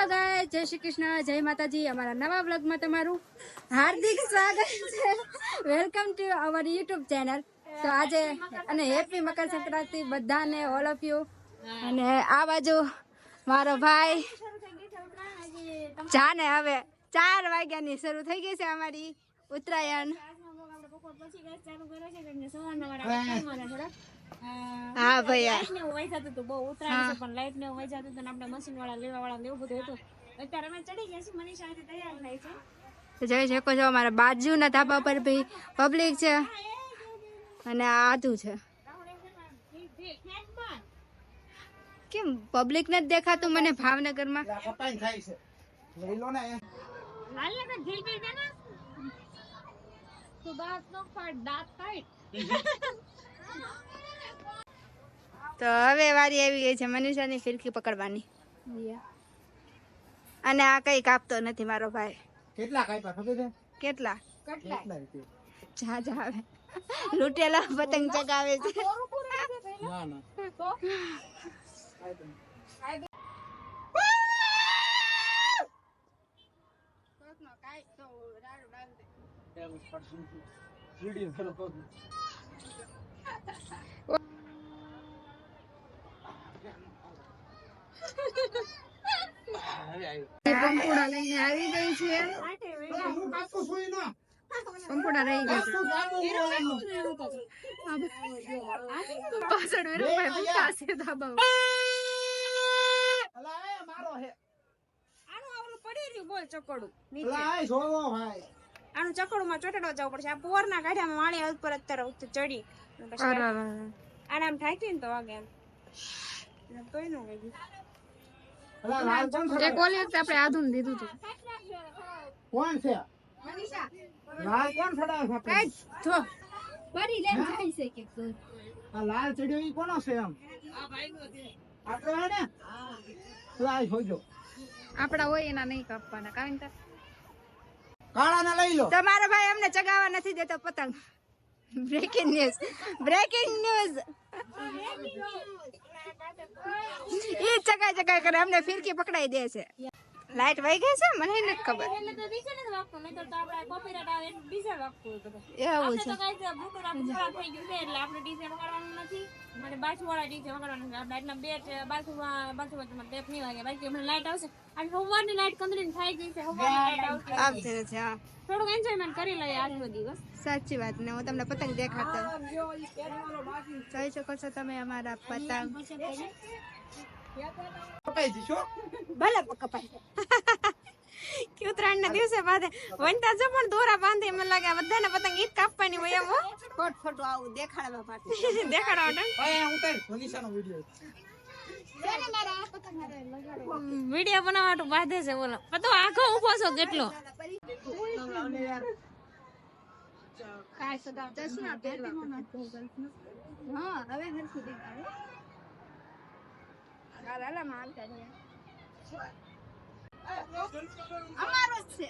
Hello ગાય જય શ્રી કૃષ્ણ, જય માતાજી. અમારા નવા બ્લોગમાં તમારું હાર્દિક સ્વાગત છે. Welcome to our YouTube channel તો આજે અને હેપી મકર સંક્રાંતિ બધાને ઓલ ઓફ યુ અને આ બાજુ મારો ભાઈ જાને હવે ચાર વાગ્યાની શરૂ થઈ ગઈ છે અમારી ઉત્તરાયણ. હા. ભૈયા તો જોઈ શકો છો અમારા બાજુના ધાબા પર બી પબ્લિક છે. અને આ આધું છે. કેમ પબ્લિક નથી દેખાતું મને ભાવનગરમાં? માં થાય છે. લઈ લો ને. તો હવે વારી આવી ગઈ છે મનીષાની ફિરકી પકડવાની. અને આ કઈ કાપતો નથી મારો ભાઈ. કેટલા કાપ્યા ખબર છે? કેટલા? કેટલા? જા જા આવે લૂટેલા પતંગ ચગાવે છે. ના ના. તો? પંપુડા લઈને આવી ગઈ છે પાછું સુઈ ના પંપુડા રહી ગયા પાછળ વીરભાઈ મૂકતા છે ધાબા ઉપર. અલા એ મારો હે. આનું આવલું પડી રહ્યું બોલ ચકોડું અલા જોવો ભાઈ આનું ચકોડું માં જવું પડશે આ પોર ના કાઢ્યા માળી ઉપર અત્યારે ઉત્તર ચડી પછી થાય ને તો વાગે. એમ. તોય નો એક ઓલી વખતે આપણે આધુન દીધું હતું કોણ છે? લાલ કોણ ચડાવે છે જો. બરી લઈને જાય છે કે તું. આ લાલ ચડ્યો ઈ કોનો છે એમ? આટલો હે ને? અલા એ જોજો હોય એના નહીં કાપવાના કારણ કે કાળા ને લઈ લો. તમારો ભાઈ અમને ચગાવવા નથી દેતો પતંગ. બ્રેકિંગ ન્યૂઝ બ્રેકિંગ ન્યૂઝ ઈ ચકાઈ ચકાઈ કરે અમને ફિરકી પકડાઈ દે છે. લાઈટ વહી ગઈ છે મને નથી ખબર. એટલે તો ડીજે ને વાગતું નહીં તો આપણે કોપીરાઈટ આવે એટલે ડીજે વાગતું હતું એવું છે. તો છે બ્લૂટૂથ આપણું ખરાબ થઈ ગયું છે એટલે આપણે ડીજે વગાડવાનું નથી. મને બાજુ વાળા ડીજે વગાડવાનું છે. આપણે એટલા બે બાજુ બાજુ બાજુમાં ટેપ નહીં વાગે. બાકી હમણાં લાઈટ આવશે. અને સવારની લાઈટ કંદરીને થઈ ગઈ છે સવારની લાઈટ આવશે. આવતી નથી હા. થોડુંક એન્જોયમેન્ટ કરી લઈએ આજનો દિવસ. સાચી વાત ને હું તમને પતંગ દેખાડતો. જોઈ શકો છો તમે અમારા પતંગ. ભલે કપાઈ કે ઉત્તરાયણ ના દિવસે બાંધે. વનતા જો પણ દોરા બાંધે મને લાગે બધાને પતંગ ઈદ કાપવાની હોય એમ ફોટ ફોટો આવું દેખાડવા માટે દેખાડવા વીડિયો વીડિયો બનાવવા માટે બાંધે છે બોલો પણ તો આખો ઊભો છો કેટલો? ચશ્મા હા હવે હરખું દેખાડે અમારો જ છે.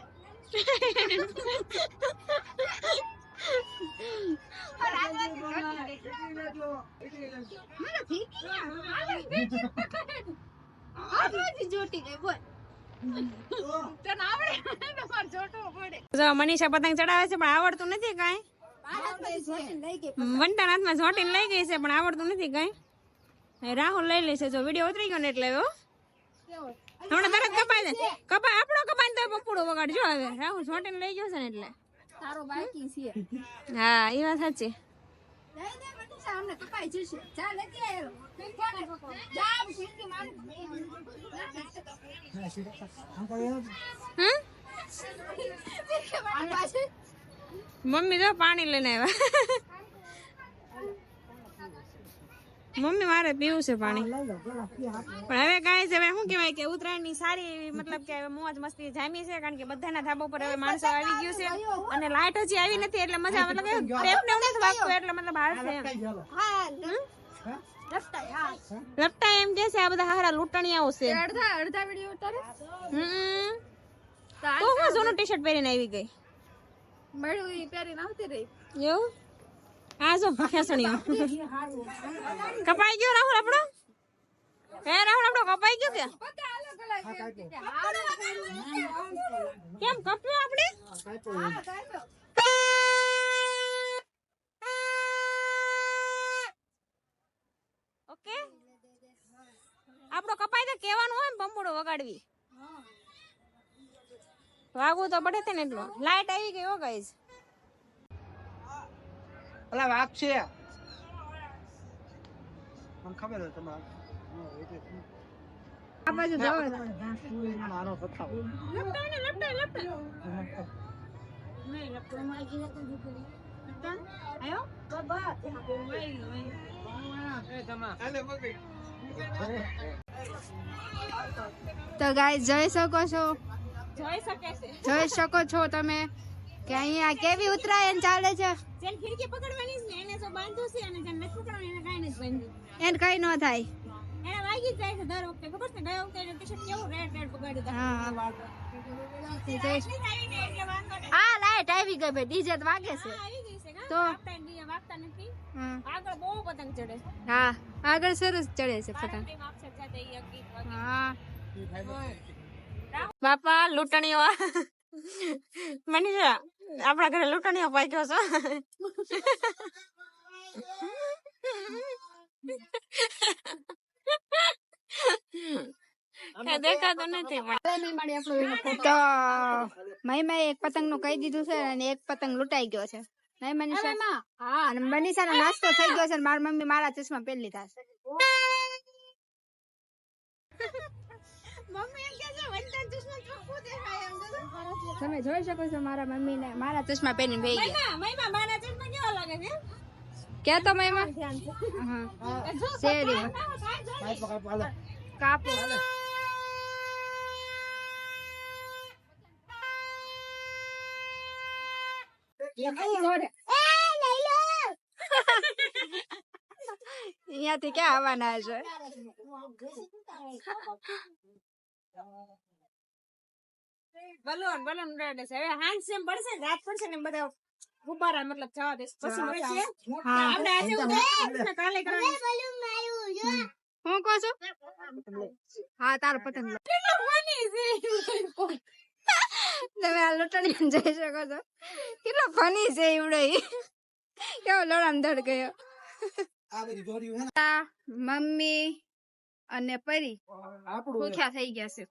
મનીષા પતંગ ચડાવે છે પણ આવડતું નથી કાંઈ. લઈ ગઈ વંટા હાથમાં ઝોટીને લઈ ગઈ છે પણ આવડતું નથી કઈ. રાહુલ લઈ લેશે જો વીડિયો ઉતરી ગયો ને એટલે એવું હો. હમણાં તરત કપાય જાય કપાય આપણો કપાય તો પપ્પુડો વગાડજો હવે. રાહુલ છોટીને લઈ ગયો છે ને એટલે. તારો બાકી છે. હા એ વાત સાચી. મમ્મી તો પાણી લઈને કપાઈ જશે જા લેતી આયેલો જા ફિરકી મારું હમ ફિરકી મારું પાછળ મમ્મી જો પાણી લઈને આવ્યા મમ્મી મારે પીવું છે પાણી. પણ હવે કાંઈ છે હવે શું કહેવાય કે ઉત્તરાયણની સારી એવી મતલબ કે હવે મોજ મસ્તી જામી છે કારણ કે બધાના ધાબા ઉપર હવે માણસો આવી ગયું છે. અને લાઈટ હજી આવી નથી એટલે મજા મતલબ કે ને એવું નથી વાગતું એટલે મતલબ હાલશે એમ. હા રસ્તા હા લપટા એમ કે છે આ બધા હારા લૂંટણી આવશે અડધા અડધા વીડિયો ઉતારે? હમ. તો હું સોનું ટી શર્ટ પહેરીને આવી ગઈ. મળ્યું પહેરીને આવતી રહી. એવું? આ જો ખેસણીઓ કપાઈ ગયો રાહુલ આપણો? હે રાહુલ, આપણો કપાઈ ગયો કે. કેમ, કપ્યો આપણે? ઓકે. આપણો કપાઈ તો કહેવાનું હોય ને, બંબુડો વગાડવી. વાગવું તો પડે છે ને એટલું. લાઈટ આવી ગઈ હો ગાઈસ અલા વાઘ છે મને ખબર હોય તમારે આ બાજુ જોવો નાનો પથ્થર. લપટાય ને લપટાય લપટાય નહીં લપટાય લપટાય આયો તો ગાઈસ જોઈ શકો છો જોઈ શકે છે જોઈ શકો છો તમે કે અહીંયા કેવી ઉત્તરાયણ ચાલે છે? જેને ખીડકી પકડવાની છે ને એને જો બાંધ્યું છે અને જેને નથી પકડવાનું એને કાંઈ નથી બાંધ્યું. એને કઈ ન થાય. એને વાગી જ જાય છે દર વખતે. ખબર છે ગયા વખતે એને ટી-શર્ટ કેવું રેડ રેડ પકડ્યું હતું. હા. એટલી સારી ને એટલે વાંધો નહીં. આ લાઈટ આવી ગઈ ભાઈ ડીજે તો વાગે છે. હા, આવી ગઈ છે કાં? તો? વાગતા ને બીજા વાગતા નથી. હા. આગળ બહુ પતંગ ચડે છે. હા આગળ સરસ ચડે છે પતંગ ટાઈમ આપશે સાથે ઈ એક ગીત વાગે. હા. બાપા લૂંટણીઓ. મનીષા આપણા ઘરે લૂંટણીઓ પાક્યો છો. કાંઈ નથી તો મહિમા એક પતંગનું કહી દીધું છે અને એક પતંગ લૂંટાઈ ગયો છે. નહીં મનીષા? હા. અને મનીષા નો નાસ્તો થઈ ગયો છે અને મારી મમ્મી મારા ચશ્મા પહેરી લીધા છે. તમે જોઈ શકો છો મારા મમ્મી ને મારા ચશ્મા પહેરીને બે ગયા. મહિમા મહિમા મારા ચશ્મા કેવા લાગે છે? કે તો મહિમા. કાપો અહીંયાથી ક્યાં આવવાના છે? બલૂન બલૂન ઉડાડે છે હવે હાંજ જેમ પડશે ને રાત પડશે ને બધા ગુબ્બારા મતલબ જવા દેશે. પછી મળશે હા આપણે આજે છે, કાલે કરવાનું. હું કહો છો? હા તાર પતંગ લો. તમે આ લૂંટણી જઈ શકો છો. કેટલો ફની છે એવડો કેવો લડામ દડ ગયો. આ બધી જોડીઓ હે મમ્મી અને પરી ભૂખ્યા થઈ ગયા છે.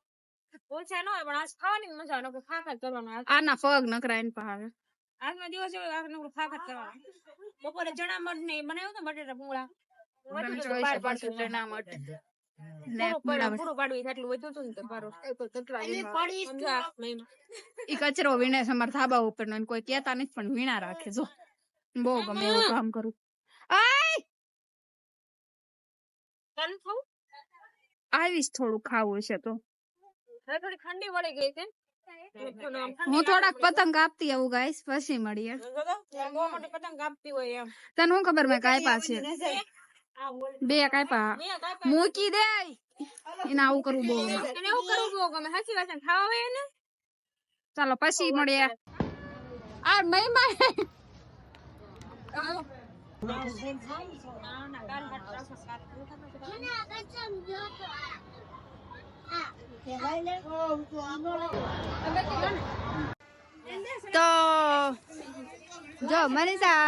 ઓછા ન હોય પણ આજ ખાવાની મજા નકર જ કરવાનું આના પગ નકરા એને પહાવે આજનો દિવસ એવો આજ નકરું ખા કરવાનો. બપોરે ચણા મઠ ને બનાવ્યું બટેટા તો મહિમા. ઈ કચરો વીણે છે અમારા ધાબા ઉપર નો. કોઈ કેતા નથી પણ વીણા રાખે જો. બહુ ગમે એવું કામ કરું. આય તને? આવીશ થોડું ખાવું છે તો. થોડી ઠંડી વળી ગઈ છે હું થોડાક પતંગ કાપતી આવું ગાઈસ પછી મળીએ. પતંગ કાપતી હોય એમ. તને શું ખબર મેં કાપ્યા છે? બે કાપ્યા. મૂકી દે. એને આવું કરવું બહુ એને એવું કરવું બહુ ગમે. સાચી વાત ખાવા હોય ને ચાલો પછી મળીએ. આ મહિમા તો જો મનીષા,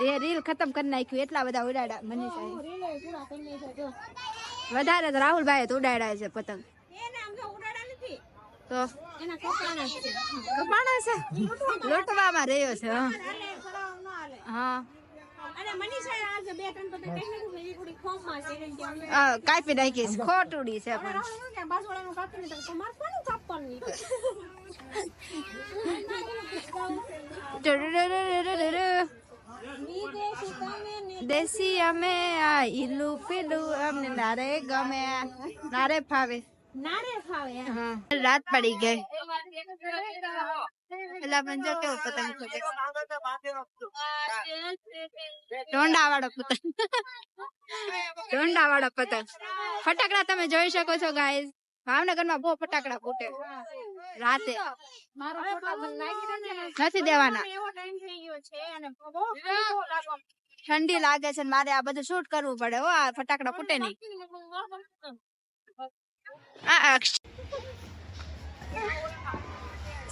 એ રીલ ખતમ કરી નાખ્યું, એટલા બધા ઉડાડા. મનીષા વધારે તો રાહુલભાઈ તો ઉડાડ્યા છે પતંગ. તો કપાણા છે. લૂંટવામાં રહ્યો છે હા. કાપી નાખીશ ખોટુડી છે પણ. રાહુલ શું કે બાજુવાળાનું કાપી નહીં તો મારે કોનું કાપવાનું? વિદેશી તમે ને દેશી અમે આ ઈલું પીલું અમને નારે ગમે. નારે ફાવે. નારે ખાવે એમ. હા. રાત પડી ગઈ. પેલા પણ જો કેવો પતંગ ફૂટે ઢોંડા વાળો પતંગ ઢોંડા વાળો પતંગ. ફટાકડા તમે જોઈ શકો છો ગાઈઝ ભાવનગરમાં બહુ ફટાકડા ફૂટે. રાતે. નથી દેવાના. એવો ટાઈમ થઈ ગયો છે અને બહુ ઠંડી લાગે. છે મારે આ બધું શૂટ કરવું પડે હો આ ફટાકડા ફૂટે નહીં.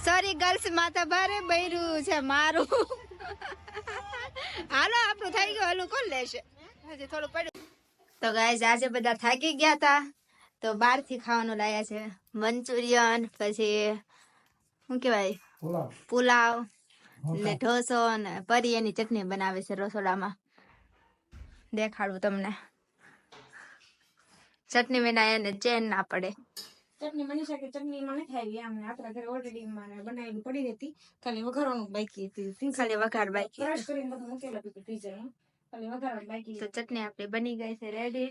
સોરી ગર્લ્સ માતા ભારે બૈરું છે મારું. હાલો આપણું થઈ ગયું હાલું કોણ લેશે? હજી થોડું પડ્યું. તો ગાઈઝ આજે બધા થાકી ગયા હતા. તો બહારથી ખાવાનું લાયા છે મંચુરિયન પછી શું કેવાય પુલાવ. ને ઢોસો ને પરી એની ચટણી બનાવે છે રસોડામાં. દેખાડું તમને. ચટણી વિના એને ચેન ના પડે. ચટણી બની શકે ચટણી માં નથી આવી આમ આપણા ઘરે ઓલરેડી મારે બનાવેલી પડી હતી ખાલી વઘારવાનું બાકી હતી. ખાલી વઘાર બાકી બ્રશ કરીને બધું મૂકેલું હતું ફ્રીઝરમાં ખાલી વઘારવાનું બાકી તો ચટણી આપણી બની ગઈ છે રેડી